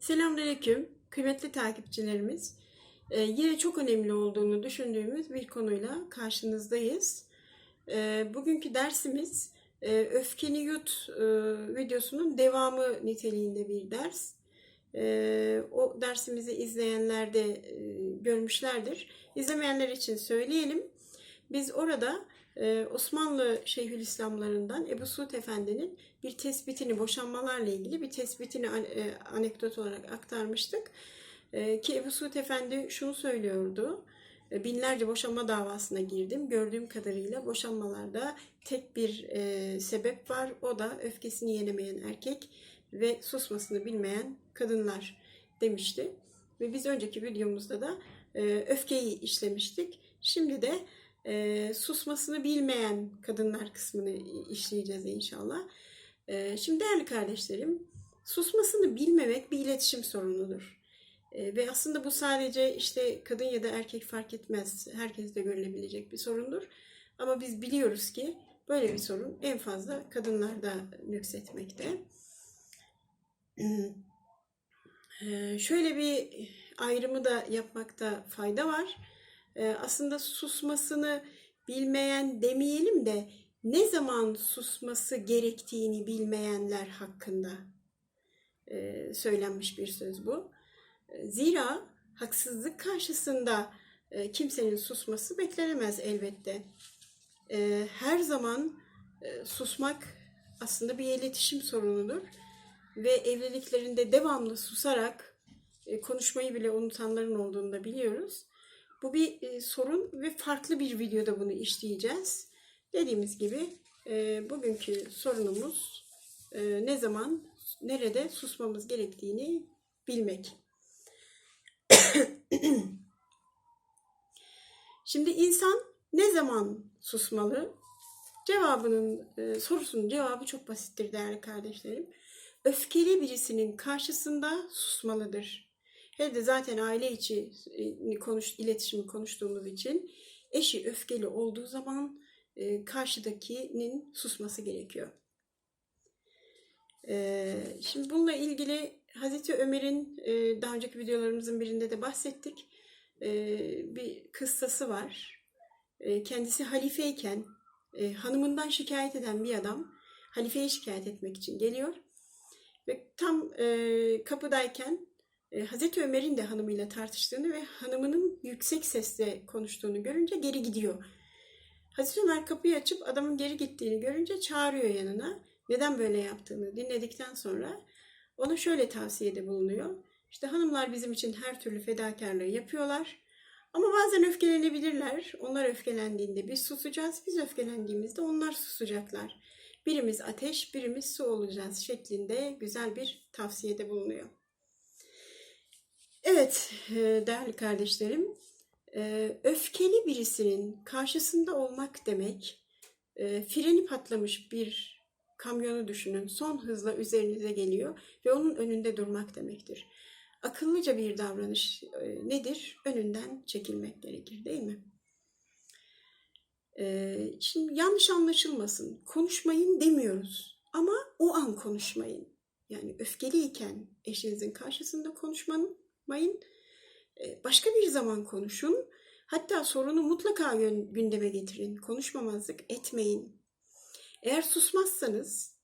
Selamünaleyküm kıymetli takipçilerimiz. Ee, yine çok önemli olduğunu düşündüğümüz bir konuyla karşınızdayız. Ee, bugünkü dersimiz e, Öfkeni Yut e, videosunun devamı niteliğinde bir ders. Ee, o dersimizi izleyenler de e, görmüşlerdir. İzlemeyenler için söyleyelim. Biz orada e, Osmanlı Şeyhülislamlarından Ebu Suud Efendi'nin bir tespitini, boşanmalarla ilgili bir tespitini e, anekdot olarak aktarmıştık. E, Ki Ebu Suud Efendi şunu söylüyordu. E, Binlerce boşanma davasına girdim. Gördüğüm kadarıyla boşanmalarda tek bir e, sebep var. O da öfkesini yenemeyen erkek ve susmasını bilmeyen kadınlar demişti. Ve biz önceki videomuzda da e, öfkeyi işlemiştik. Şimdi de e, susmasını bilmeyen kadınlar kısmını işleyeceğiz inşallah. E, şimdi değerli kardeşlerim, susmasını bilmemek bir iletişim sorunudur. E, ve aslında bu sadece işte kadın ya da erkek fark etmez. Herkeste görülebilecek bir sorundur. Ama biz biliyoruz ki böyle bir sorun en fazla kadınlarda nüksetmekte. E, şöyle bir ayrımı da yapmakta fayda var. E, aslında susmasını bilmeyen demeyelim de ne zaman susması gerektiğini bilmeyenler hakkında e, söylenmiş bir söz bu. E, Zira haksızlık karşısında e, kimsenin susması beklenemez elbette. Her zaman susmak aslında bir iletişim sorunudur ve evliliklerinde devamlı susarak konuşmayı bile unutanların olduğunu da biliyoruz. Bu bir e, sorun ve farklı bir videoda bunu işleyeceğiz. Dediğimiz gibi e, bugünkü sorunumuz e, ne zaman, nerede susmamız gerektiğini bilmek. Şimdi insan ne zaman susmalı? Cevabının e, sorusunun cevabı çok basittir değerli kardeşlerim. Öfkeli birisinin karşısında susmalıdır. Hele de zaten aile içi e, konuş, iletişimi konuştuğumuz için eşi öfkeli olduğu zaman e, karşıdakinin susması gerekiyor. E, şimdi bununla ilgili Hazreti Ömer'in daha önceki videolarımızın birinde de bahsettik. Bir kıssası var. Kendisi halifeyken hanımından şikayet eden bir adam halifeyi şikayet etmek için geliyor. Ve tam kapıdayken e, Hazreti Ömer'in de hanımıyla tartıştığını ve hanımının yüksek sesle konuştuğunu görünce geri gidiyor. Hazreti Ömer kapıyı açıp adamın geri gittiğini görünce çağırıyor yanına. Neden böyle yaptığını dinledikten sonra ona şöyle tavsiyede bulunuyor. İşte hanımlar bizim için her türlü fedakarlığı yapıyorlar. Ama bazen öfkelenebilirler. Onlar öfkelendiğinde biz susacağız. Biz öfkelendiğimizde onlar susacaklar. Birimiz ateş, birimiz su olacağız şeklinde güzel bir tavsiyede bulunuyor. Evet e, değerli kardeşlerim, e, öfkeli birisinin karşısında olmak demek, e, freni patlamış bir kamyonu düşünün, son hızla üzerinize geliyor ve onun önünde durmak demektir. Akıllıca bir davranış nedir? Önünden çekilmek gerekir değil mi? Şimdi yanlış anlaşılmasın, konuşmayın demiyoruz ama o an konuşmayın. Yani öfkeliyken eşinizin karşısında konuşmayın, başka bir zaman konuşun. Hatta sorunu mutlaka gündeme getirin. Konuşmamazlık etmeyin. Eğer susmazsanız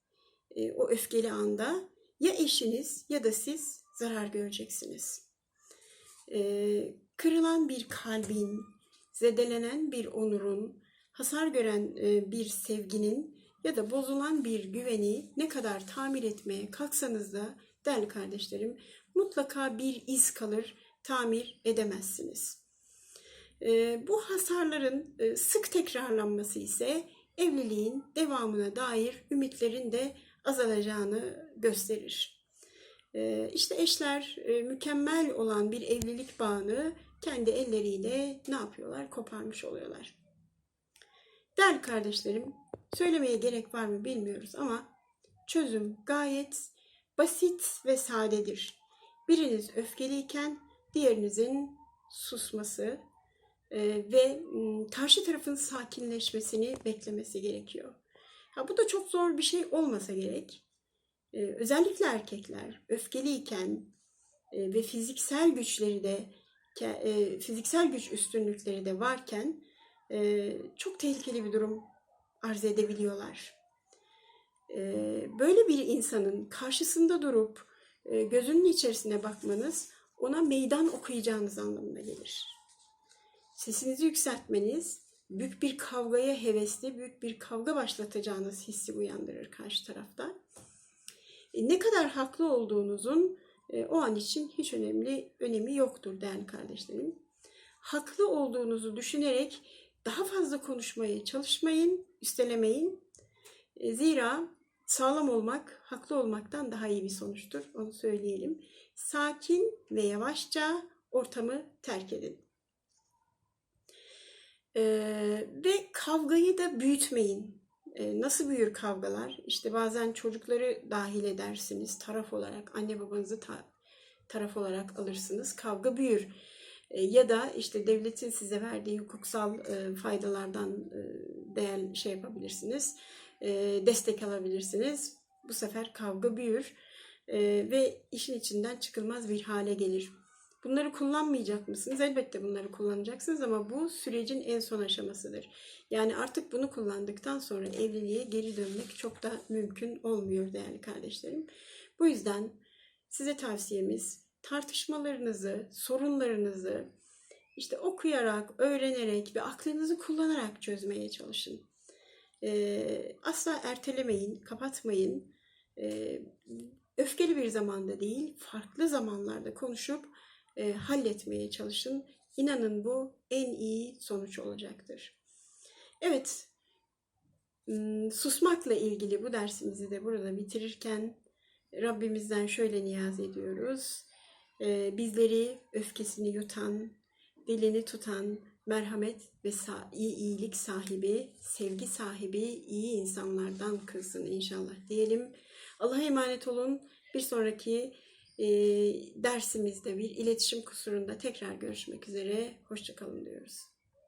o öfkeli anda ya eşiniz ya da siz zarar göreceksiniz. Kırılan bir kalbin, zedelenen bir onurun, hasar gören bir sevginin ya da bozulan bir güveni ne kadar tamir etmeye kalksanız da değerli kardeşlerim mutlaka bir iz kalır, tamir edemezsiniz. Bu hasarların sık tekrarlanması ise evliliğin devamına dair ümitlerin de azalacağını gösterir. İşte eşler mükemmel olan bir evlilik bağını kendi elleriyle ne yapıyorlar? Koparmış oluyorlar. Değerli kardeşlerim, söylemeye gerek var mı bilmiyoruz ama çözüm gayet basit ve sadedir. Biriniz öfkeliyken diğerinizin susması ve karşı tarafın sakinleşmesini beklemesi gerekiyor. Ha, bu da çok zor bir şey olmasa gerek. Özellikle erkekler öfkeliyken e, ve fiziksel güçleri de e, fiziksel güç üstünlükleri de varken e, çok tehlikeli bir durum arz edebiliyorlar. E, böyle bir insanın karşısında durup e, gözünün içerisine bakmanız ona meydan okuyacağınız anlamına gelir. Sesinizi yükseltmeniz büyük bir kavgaya hevesli, büyük bir kavga başlatacağınız hissi uyandırır karşı tarafta. E, ne kadar haklı olduğunuzun e, o an için hiç önemli önemi yoktur değerli kardeşlerim. Haklı olduğunuzu düşünerek daha fazla konuşmaya çalışmayın, üstelemeyin. E, zira sağlam olmak, haklı olmaktan daha iyi bir sonuçtur. Onu söyleyelim. Sakin ve yavaşça ortamı terk edin. Ee, ve kavgayı da büyütmeyin. Ee, nasıl büyür kavgalar? İşte bazen çocukları dahil edersiniz taraf olarak, anne babanızı ta- taraf olarak alırsınız. Kavga büyür. Ee, ya da işte devletin size verdiği hukuksal e, faydalardan e, değer şey yapabilirsiniz, e, destek alabilirsiniz. Bu sefer kavga büyür e, ve işin içinden çıkılmaz bir hale gelir. Bunları kullanmayacak mısınız? Elbette bunları kullanacaksınız ama bu sürecin en son aşamasıdır. Yani artık bunu kullandıktan sonra evliliğe geri dönmek çok da mümkün olmuyor değerli kardeşlerim. Bu yüzden size tavsiyemiz tartışmalarınızı, sorunlarınızı işte okuyarak, öğrenerek ve aklınızı kullanarak çözmeye çalışın. Ee, asla ertelemeyin, kapatmayın. Ee, öfkeli bir zamanda değil, farklı zamanlarda konuşup e, halletmeye çalışın. İnanın bu en iyi sonuç olacaktır. Evet, susmakla ilgili bu dersimizi de burada bitirirken Rabbimizden şöyle niyaz ediyoruz. Bizleri öfkesini yutan, dilini tutan, merhamet ve iyi iyilik sahibi, sevgi sahibi iyi insanlardan kılsın inşallah diyelim. Allah'a emanet olun. Bir sonraki e, dersimizde bir iletişim kusurunda tekrar görüşmek üzere. Hoşçakalın diyoruz.